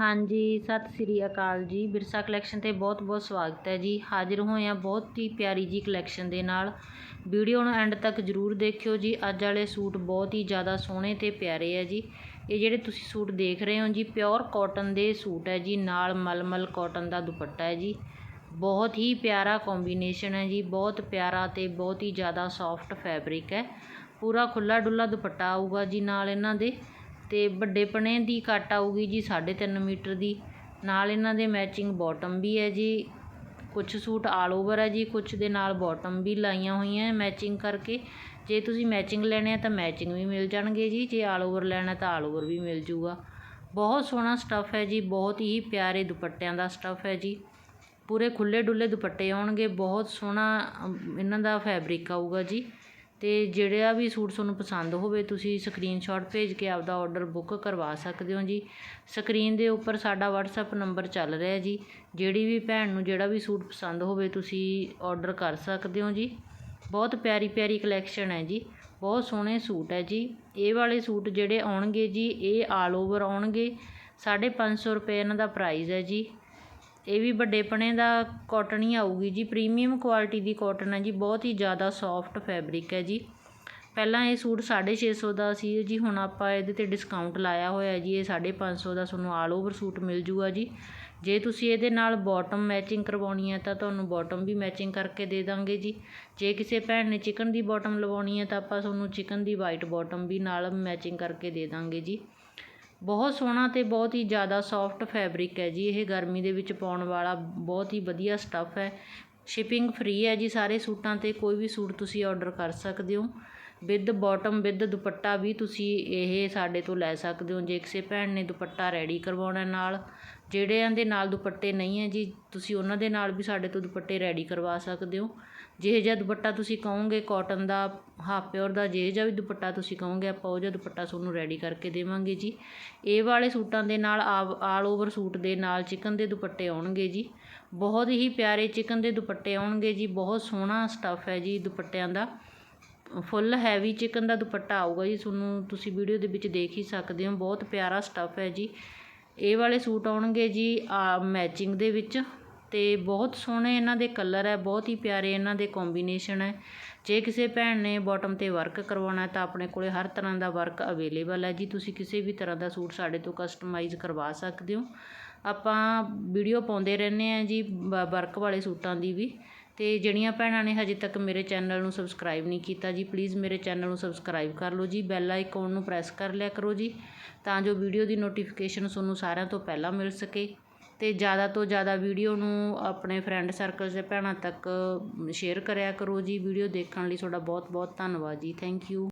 ਹਾਂਜੀ, ਸਤਿ ਸ੍ਰੀ ਅਕਾਲ ਜੀ। ਵਿਰਸਾ ਕਲੈਕਸ਼ਨ ਤੇ ਬਹੁਤ-ਬਹੁਤ ਸਵਾਗਤ ਹੈ ਜੀ। ਹਾਜ਼ਰ ਹੋਏ ਆ ਬਹੁਤ ਹੀ ਪਿਆਰੀ ਜੀ ਕਲੈਕਸ਼ਨ ਦੇ ਨਾਲ। ਵੀਡੀਓ ਨੂੰ ਐਂਡ ਤੱਕ ਜਰੂਰ ਦੇਖਿਓ ਜੀ। ਅੱਜ ਵਾਲੇ ਸੂਟ ਬਹੁਤ ਹੀ ਜ਼ਿਆਦਾ ਸੋਹਣੇ ਤੇ ਪਿਆਰੇ ਆ ਜੀ। ਇਹ ਜਿਹੜੇ ਤੁਸੀਂ ਸੂਟ ਦੇਖ ਰਹੇ ਹੋ ਜੀ ਪਿਓਰ ਕਾਟਨ ਦੇ ਸੂਟ ਹੈ ਜੀ। ਨਾਲ ਮਲਮਲ ਕਾਟਨ ਦਾ ਦੁਪੱਟਾ ਹੈ ਜੀ। ਬਹੁਤ ਹੀ ਪਿਆਰਾ ਕੰਬੀਨੇਸ਼ਨ ਹੈ ਜੀ। ਬਹੁਤ ਪਿਆਰਾ ਤੇ ਬਹੁਤ ਹੀ ਜ਼ਿਆਦਾ ਸੌਫਟ ਫੈਬਰਿਕ ਹੈ। ਪੂਰਾ ਖੁੱਲਾ ਡੁੱਲਾ ਦੁਪੱਟਾ ਆਊਗਾ ਜੀ ਨਾਲ ਇਹਨਾਂ ਦੇ। ਅਤੇ ਵੱਡੇ ਪਣੇ ਦੀ ਕੱਟ ਆਊਗੀ ਜੀ 3.5 ਮੀਟਰ ਦੀ। ਨਾਲ ਇਹਨਾਂ ਦੇ ਮੈਚਿੰਗ ਬੋਟਮ ਵੀ ਹੈ ਜੀ। ਕੁਛ ਸੂਟ ਆਲ ਓਵਰ ਹੈ ਜੀ, ਕੁਛ ਦੇ ਨਾਲ ਬੋਟਮ ਵੀ ਲਾਈਆਂ ਹੋਈਆਂ ਮੈਚਿੰਗ ਕਰਕੇ। ਜੇ ਤੁਸੀਂ ਮੈਚਿੰਗ ਲੈਣੇ ਆ ਤਾਂ ਮੈਚਿੰਗ ਵੀ ਮਿਲ ਜਾਣਗੇ ਜੀ। ਜੇ ਆਲ ਓਵਰ ਲੈਣਾ ਤਾਂ ਆਲ ਓਵਰ ਵੀ ਮਿਲ ਜੂਗਾ। ਬਹੁਤ ਸੋਹਣਾ ਸਟੱਫ ਹੈ ਜੀ, ਬਹੁਤ ਹੀ ਪਿਆਰੇ ਦੁਪੱਟਿਆਂ ਦਾ ਸਟੱਫ ਹੈ ਜੀ। ਪੂਰੇ ਖੁੱਲੇ ਡੁੱਲੇ ਦੁਪੱਟੇ ਆਉਣਗੇ, ਬਹੁਤ ਸੋਹਣਾ ਇਹਨਾਂ ਦਾ ਫੈਬਰਿਕ ਆਊਗਾ ਜੀ। ਅਤੇ ਜਿਹੜਾ ਵੀ ਸੂਟ ਤੁਹਾਨੂੰ ਪਸੰਦ ਹੋਵੇ, ਤੁਸੀਂ ਸਕਰੀਨਸ਼ਾਟ ਭੇਜ ਕੇ ਆਪਦਾ ਔਡਰ ਬੁੱਕ ਕਰਵਾ ਸਕਦੇ ਹੋ ਜੀ। ਸਕਰੀਨ ਦੇ ਉੱਪਰ ਸਾਡਾ ਵਟਸਐਪ ਨੰਬਰ ਚੱਲ ਰਿਹਾ ਜੀ। ਜਿਹੜੀ ਵੀ ਭੈਣ ਨੂੰ ਜਿਹੜਾ ਵੀ ਸੂਟ ਪਸੰਦ ਹੋਵੇ, ਤੁਸੀਂ ਔਡਰ ਕਰ ਸਕਦੇ ਹੋ ਜੀ। ਬਹੁਤ ਪਿਆਰੀ ਪਿਆਰੀ ਕਲੈਕਸ਼ਨ ਹੈ ਜੀ। ਬਹੁਤ ਸੋਹਣੇ ਸੂਟ ਹੈ ਜੀ। ਇਹ ਵਾਲੇ ਸੂਟ ਜਿਹੜੇ ਆਉਣਗੇ ਜੀ, ਇਹ ਆਲ ਓਵਰ ਆਉਣਗੇ। 550 ਰੁਪਏ ਇਹਨਾਂ ਦਾ ਪ੍ਰਾਈਜ਼ ਹੈ ਜੀ। ਇਹ ਵੀ ਵੱਡੇਪਣੇ ਦਾ ਕੋਟਨ ਹੀ ਆਊਗੀ ਜੀ। ਪ੍ਰੀਮੀਅਮ ਕੁਆਲਿਟੀ ਦੀ ਕੋਟਨ ਹੈ ਜੀ। ਬਹੁਤ ਹੀ ਜ਼ਿਆਦਾ ਸੋਫਟ ਫੈਬਰਿਕ ਹੈ ਜੀ। ਪਹਿਲਾਂ ਇਹ ਸੂਟ 650 ਦਾ ਸੀ ਜੀ। ਹੁਣ ਆਪਾਂ ਇਹਦੇ ਤੇ ਡਿਸਕਾਊਂਟ ਲਾਇਆ ਹੋਇਆ ਜੀ। ਇਹ 550 ਦਾ ਤੁਹਾਨੂੰ ਆਲ ਓਵਰ ਸੂਟ ਮਿਲ ਜੂਗਾ ਜੀ। ਜੇ ਤੁਸੀਂ ਇਹਦੇ ਨਾਲ ਬਾਟਮ ਮੈਚਿੰਗ ਕਰਵਾਉਣੀ ਹੈ ਤਾਂ ਤੁਹਾਨੂੰ ਬਾਟਮ ਵੀ ਮੈਚਿੰਗ ਕਰਕੇ ਦੇ ਦਾਂਗੇ ਜੀ। ਜੇ ਕਿਸੇ ਭੈਣ ਨੇ ਚਿਕਨ ਦੀ ਬਾਟਮ ਲਵਾਉਣੀ ਹੈ ਤਾਂ ਆਪਾਂ ਤੁਹਾਨੂੰ ਚਿਕਨ ਦੀ ਵਾਈਟ ਬਾਟਮ ਵੀ ਨਾਲ ਮੈਚਿੰਗ ਕਰਕੇ ਦੇ ਦਾਂਗੇ ਜੀ। ਬਹੁਤ ਸੋਹਣਾ ਅਤੇ ਬਹੁਤ ਹੀ ਜ਼ਿਆਦਾ ਸੋਫਟ ਫੈਬਰਿਕ ਹੈ ਜੀ, ਇਹ ਗਰਮੀ ਦੇ ਵਿੱਚ ਪਾਉਣ ਵਾਲਾ ਬਹੁਤ ਹੀ ਵਧੀਆ ਸਟੱਫ ਹੈ। ਸ਼ਿਪਿੰਗ ਫਰੀ ਹੈ ਜੀ, ਸਾਰੇ ਸੂਟਾਂ ਤੇ ਕੋਈ ਵੀ ਸੂਟ ਤੁਸੀਂ ਔਡਰ ਕਰ ਸਕਦੇ ਹੋ। ਵਿਦ ਬੋਟਮ, ਵਿਦ ਦੁਪੱਟਾ ਵੀ ਤੁਸੀਂ ਇਹ ਸਾਡੇ ਤੋਂ ਲੈ ਸਕਦੇ ਹੋ। ਜੇ ਕਿਸੇ ਭੈਣ ਨੇ ਦੁਪੱਟਾ ਰੈਡੀ ਕਰਵਾਉਣਾ ਨਾਲ, ਜਿਹੜਿਆਂ ਦੇ ਨਾਲ ਦੁਪੱਟੇ ਨਹੀਂ ਹੈ ਜੀ, ਤੁਸੀਂ ਉਹਨਾਂ ਦੇ ਨਾਲ ਵੀ ਸਾਡੇ ਤੋਂ ਦੁਪੱਟੇ ਰੈਡੀ ਕਰਵਾ ਸਕਦੇ ਹੋ। ਜਿਹੋ ਜਿਹਾ ਦੁਪੱਟਾ ਤੁਸੀਂ ਕਹੋਗੇ ਕਾਟਨ ਦਾ ਹਾਫ ਪਿਓਰ ਦਾ, ਜਿਹੋ ਜਿਹਾ ਵੀ ਦੁਪੱਟਾ ਤੁਸੀਂ ਕਹੋਗੇ, ਆਪਾਂ ਉਹ ਜਿਹਾ ਦੁਪੱਟਾ ਤੁਹਾਨੂੰ ਰੈਡੀ ਕਰਕੇ ਦੇਵਾਂਗੇ ਜੀ। ਇਹ ਵਾਲੇ ਸੂਟਾਂ ਦੇ ਨਾਲ ਆਲ ਓਵਰ ਸੂਟ ਦੇ ਨਾਲ ਚਿਕਨ ਦੇ ਦੁਪੱਟੇ ਆਉਣਗੇ ਜੀ। ਬਹੁਤ ਹੀ ਪਿਆਰੇ ਚਿਕਨ ਦੇ ਦੁਪੱਟੇ ਆਉਣਗੇ ਜੀ, ਬਹੁਤ ਸੋਹਣਾ ਸਟੱਫ ਹੈ ਜੀ ਦੁਪੱਟਿਆਂ ਦਾ। ਫੁੱਲ ਹੈਵੀ ਚਿਕਨ ਦਾ ਦੁਪੱਟਾ ਆਊਗਾ ਜੀ, ਤੁਹਾਨੂੰ ਤੁਸੀਂ ਵੀਡੀਓ ਦੇ ਵਿੱਚ ਦੇਖ ਹੀ ਸਕਦੇ ਹੋ, ਬਹੁਤ ਪਿਆਰਾ ਸਟੱਫ ਹੈ ਜੀ। ਇਹ ਵਾਲੇ ਸੂਟ ਆਉਣਗੇ ਜੀ ਮੈਚਿੰਗ ਦੇ ਵਿੱਚ ਤੇ ਬਹੁਤ ਸੋਹਣੇ ਇਹਨਾਂ ਦੇ ਕਲਰ ਹੈ, ਬਹੁਤ ਹੀ ਪਿਆਰੇ ਇਹਨਾਂ ਦੇ ਕੰਬੀਨੇਸ਼ਨ ਹੈ। ਜੇ ਕਿਸੇ ਭੈਣ ਨੇ ਬਾਟਮ ਤੇ ਵਰਕ ਕਰਵਾਉਣਾ ਤਾਂ ਆਪਣੇ ਕੋਲੇ ਹਰ ਤਰ੍ਹਾਂ ਦਾ ਵਰਕ ਅਵੇਲੇਬਲ ਹੈ ਜੀ, ਤੁਸੀਂ ਕਿਸੇ ਵੀ ਤਰ੍ਹਾਂ ਦਾ ਸੂਟ ਸਾਡੇ ਤੋਂ ਕਸਟਮਾਈਜ਼ ਕਰਵਾ ਸਕਦੇ ਹੋ। ਆਪਾਂ ਵੀਡੀਓ ਪਾਉਂਦੇ ਰਹਿੰਦੇ ਆ ਜੀ ਵਰਕ ਵਾਲੇ ਸੂਟਾਂ ਦੀ ਵੀ। ਅਤੇ ਜਿਹੜੀਆਂ ਭੈਣਾਂ ਨੇ ਹਜੇ ਤੱਕ ਮੇਰੇ ਚੈਨਲ ਨੂੰ ਸਬਸਕ੍ਰਾਈਬ ਨਹੀਂ ਕੀਤਾ ਜੀ ਪਲੀਜ਼ ਮੇਰੇ ਚੈਨਲ ਨੂੰ ਸਬਸਕ੍ਰਾਈਬ ਕਰ ਲਓ ਜੀ ਬੈਲ ਆਈਕਨ ਨੂੰ ਪ੍ਰੈਸ ਕਰ ਲਿਆ ਕਰੋ ਜੀ, ਤਾਂ ਜੋ ਵੀਡੀਓ ਦੀ ਨੋਟੀਫਿਕੇਸ਼ਨ ਤੁਹਾਨੂੰ ਸਾਰਿਆਂ ਤੋਂ ਪਹਿਲਾਂ ਮਿਲ ਸਕੇ। ਅਤੇ ਜ਼ਿਆਦਾ ਤੋਂ ਜ਼ਿਆਦਾ ਵੀਡੀਓ ਨੂੰ ਆਪਣੇ ਫਰੈਂਡ ਸਰਕਲ ਦੇ ਭੈਣਾਂ ਤੱਕ ਸ਼ੇਅਰ ਕਰਿਆ ਕਰੋ ਜੀ ਵੀਡੀਓ ਦੇਖਣ ਲਈ ਤੁਹਾਡਾ ਬਹੁਤ ਬਹੁਤ ਧੰਨਵਾਦ ਜੀ ਥੈਂਕ ਯੂ